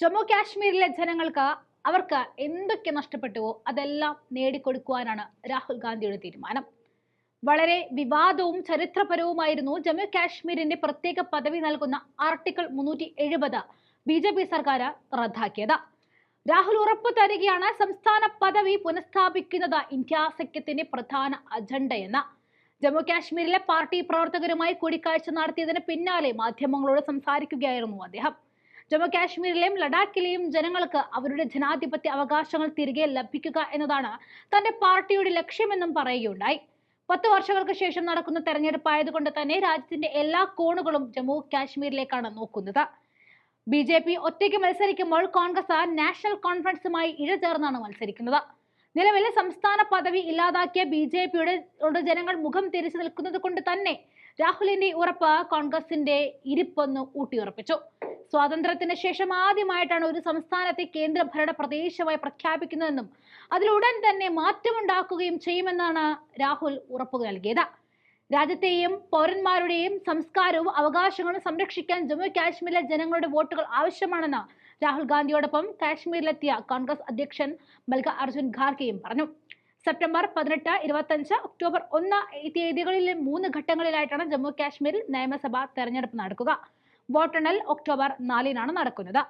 ജമ്മു കാശ്മീരിലെ ജനങ്ങൾക്ക് അവർക്ക് എന്തൊക്കെ നഷ്ടപ്പെട്ടുവോ അതെല്ലാം നേടിക്കൊടുക്കുവാനാണ് രാഹുൽ ഗാന്ധിയുടെ തീരുമാനം. വളരെ വിവാദവും ചരിത്രപരവുമായിരുന്നു ജമ്മു കാശ്മീരിന്റെ പ്രത്യേക പദവി നൽകുന്ന ആർട്ടിക്കിൾ മുന്നൂറ്റി എഴുപത് ബി ജെ പി സർക്കാർ റദ്ദാക്കിയത്. രാഹുൽ ഉറപ്പു തരികയാണ് സംസ്ഥാന പദവി പുനഃസ്ഥാപിക്കുന്നത് ഇന്ത്യ സഖ്യത്തിന്റെ പ്രധാന അജണ്ടയെന്ന്. ജമ്മു കാശ്മീരിലെ പാർട്ടി പ്രവർത്തകരുമായി കൂടിക്കാഴ്ച നടത്തിയതിന് പിന്നാലെ മാധ്യമങ്ങളോട് സംസാരിക്കുകയായിരുന്നു അദ്ദേഹം. ജമ്മു കാശ്മീരിലെയും ലഡാക്കിലെയും ജനങ്ങൾക്ക് അവരുടെ ജനാധിപത്യ അവകാശങ്ങൾ തിരികെ ലഭിക്കുക എന്നതാണ് തന്റെ പാർട്ടിയുടെ ലക്ഷ്യമെന്നും പറയുകയുണ്ടായി. പത്ത് വർഷങ്ങൾക്ക് ശേഷം നടക്കുന്ന തെരഞ്ഞെടുപ്പായതുകൊണ്ട് തന്നെ രാജ്യത്തിന്റെ എല്ലാ കോണുകളും ജമ്മു കാശ്മീരിലേക്കാണ് നോക്കുന്നത്. ബി ജെ പി ഒറ്റയ്ക്ക് മത്സരിക്കുമ്പോൾ കോൺഗ്രസ് ആ നാഷണൽ കോൺഫറൻസുമായി ഇഴചേർന്നാണ് മത്സരിക്കുന്നത്. നിലവിൽ സംസ്ഥാന പദവി ഇല്ലാതാക്കിയ ബി ജെ പിയുടെ ജനങ്ങൾ മുഖം തിരിച്ചു നിൽക്കുന്നത് കൊണ്ട് തന്നെ രാഹുലിന്റെ ഉറപ്പ് കോൺഗ്രസിന്റെ ഇരിപ്പൊന്ന് ഊട്ടിയുറപ്പിച്ചു. സ്വാതന്ത്ര്യത്തിന് ശേഷം ആദ്യമായിട്ടാണ് ഒരു സംസ്ഥാനത്തെ കേന്ദ്രഭരണ പ്രദേശമായി പ്രഖ്യാപിക്കുന്നതെന്നും അതിലുടൻ തന്നെ മാറ്റമുണ്ടാക്കുകയും ചെയ്യുമെന്നാണ് രാഹുൽ ഉറപ്പു നൽകിയത്. രാജ്യത്തെയും പൗരന്മാരുടെയും സംസ്കാരവും അവകാശങ്ങളും സംരക്ഷിക്കാൻ ജമ്മു കാശ്മീരിലെ ജനങ്ങളുടെ വോട്ടുകൾ ആവശ്യമാണെന്ന് രാഹുൽ ഗാന്ധിയോടൊപ്പം കാശ്മീരിലെത്തിയ കോൺഗ്രസ് അധ്യക്ഷൻ മൽക അർജുൻ ഖാർഗെയും പറഞ്ഞു. സെപ്റ്റംബർ പതിനെട്ട് ഇരുപത്തഞ്ച് ഒക്ടോബർ ഒന്ന് തീയതികളിലെ മൂന്ന് ഘട്ടങ്ങളിലായിട്ടാണ് ജമ്മു കാശ്മീരിൽ നിയമസഭാ തെരഞ്ഞെടുപ്പ് നടക്കുക. വോട്ടെണ്ണൽ ഒക്ടോബർ നാലിനാണ് നടക്കുന്നത്.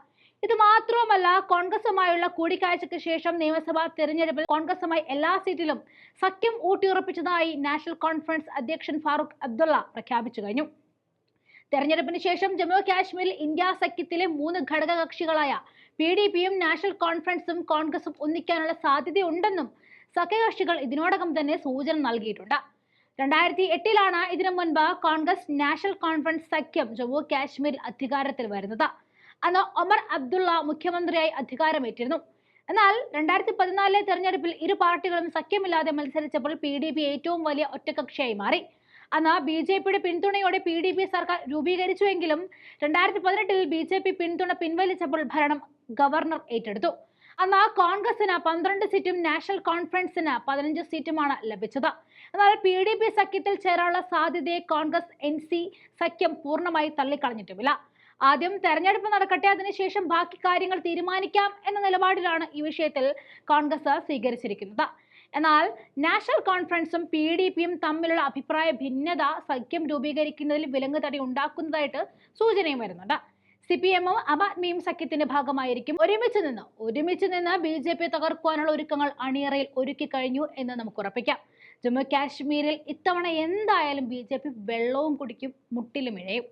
ഇത് മാത്രവുമല്ല കോൺഗ്രസുമായുള്ള കൂടിക്കാഴ്ചയ്ക്ക് ശേഷം നിയമസഭാ തെരഞ്ഞെടുപ്പിൽ കോൺഗ്രസുമായി എല്ലാ സീറ്റിലും സഖ്യം ഊട്ടിയുറപ്പിച്ചതായി നാഷണൽ കോൺഫറൻസ് അധ്യക്ഷൻ ഫാറൂഖ് അബ്ദുള്ള പ്രഖ്യാപിച്ചു കഴിഞ്ഞു. തെരഞ്ഞെടുപ്പിന് ശേഷം ജമ്മു കാശ്മീരിൽ ഇന്ത്യ സഖ്യത്തിലെ മൂന്ന് ഘടക കക്ഷികളായ പി ഡി പിയും നാഷണൽ കോൺഫറൻസും കോൺഗ്രസും ഒന്നിക്കാനുള്ള സാധ്യതയുണ്ടെന്നും സഖ്യകക്ഷികൾ ഇതിനോടകം തന്നെ സൂചന നൽകിയിട്ടുണ്ട്. രണ്ടായിരത്തി എട്ടിലാണ് ഇതിനു മുൻപ് കോൺഗ്രസ് നാഷണൽ കോൺഫറൻസ് സഖ്യം ജമ്മു കാശ്മീരിൽ അധികാരത്തിൽ വരുന്നത്. അന്ന് ഒമർ അബ്ദുള്ള മുഖ്യമന്ത്രിയായി അധികാരമേറ്റിരുന്നു. എന്നാൽ രണ്ടായിരത്തി പതിനാലിലെ തെരഞ്ഞെടുപ്പിൽ ഇരു പാർട്ടികളും സഖ്യമില്ലാതെ മത്സരിച്ചപ്പോൾ പി ഡി പി ഏറ്റവും വലിയ ഒറ്റകക്ഷിയായി മാറി. അന്ന് ബി ജെ പിയുടെ പിന്തുണയോടെ പി ഡി പി സർക്കാർ രൂപീകരിച്ചുവെങ്കിലും രണ്ടായിരത്തി പതിനെട്ടിൽ ബി ജെ പി പിന്തുണ പിൻവലിച്ചപ്പോൾ ഭരണം ഗവർണർ ഏറ്റെടുത്തു. അന്ന് ആ കോൺഗ്രസിന് പന്ത്രണ്ട് സീറ്റും നാഷണൽ കോൺഫറൻസിന് പതിനഞ്ച് സീറ്റുമാണ് ലഭിച്ചത്. എന്നാൽ പി ഡി പി സഖ്യത്തിൽ ചേരാനുള്ള സാധ്യതയെ കോൺഗ്രസ് എൻ സി സഖ്യം പൂർണമായി തള്ളിക്കളഞ്ഞിട്ടുമില്ല. ആദ്യം തെരഞ്ഞെടുപ്പ് നടക്കട്ടെ അതിനുശേഷം ബാക്കി കാര്യങ്ങൾ തീരുമാനിക്കാം എന്ന നിലപാടിലാണ് ഈ വിഷയത്തിൽ കോൺഗ്രസ് സ്വീകരിച്ചിരിക്കുന്നത്. എന്നാൽ നാഷണൽ കോൺഫറൻസും പി ഡി പിയും തമ്മിലുള്ള അഭിപ്രായ ഭിന്നത സഖ്യം രൂപീകരിക്കുന്നതിൽ വിലങ്ങുതടി ഉണ്ടാക്കുന്നതായിട്ട് സൂചനയും വരുന്നുണ്ട്. സി പി എമ്മും ആം ആദ്മിയും സഖ്യത്തിന്റെ ഭാഗമായിരിക്കും. ഒരുമിച്ച് നിന്ന് ഒരുമിച്ച് നിന്ന് ബി ജെ പി തകർക്കുവാനുള്ള ഒരുക്കങ്ങൾ അണിയറയിൽ ഒരുക്കി കഴിഞ്ഞു എന്ന് നമുക്ക് ഉറപ്പിക്കാം. ജമ്മു കാശ്മീരിൽ ഇത്തവണ എന്തായാലും ബി ജെ പി വെള്ളവും കുടിക്കും മുട്ടിലും ഇഴയും.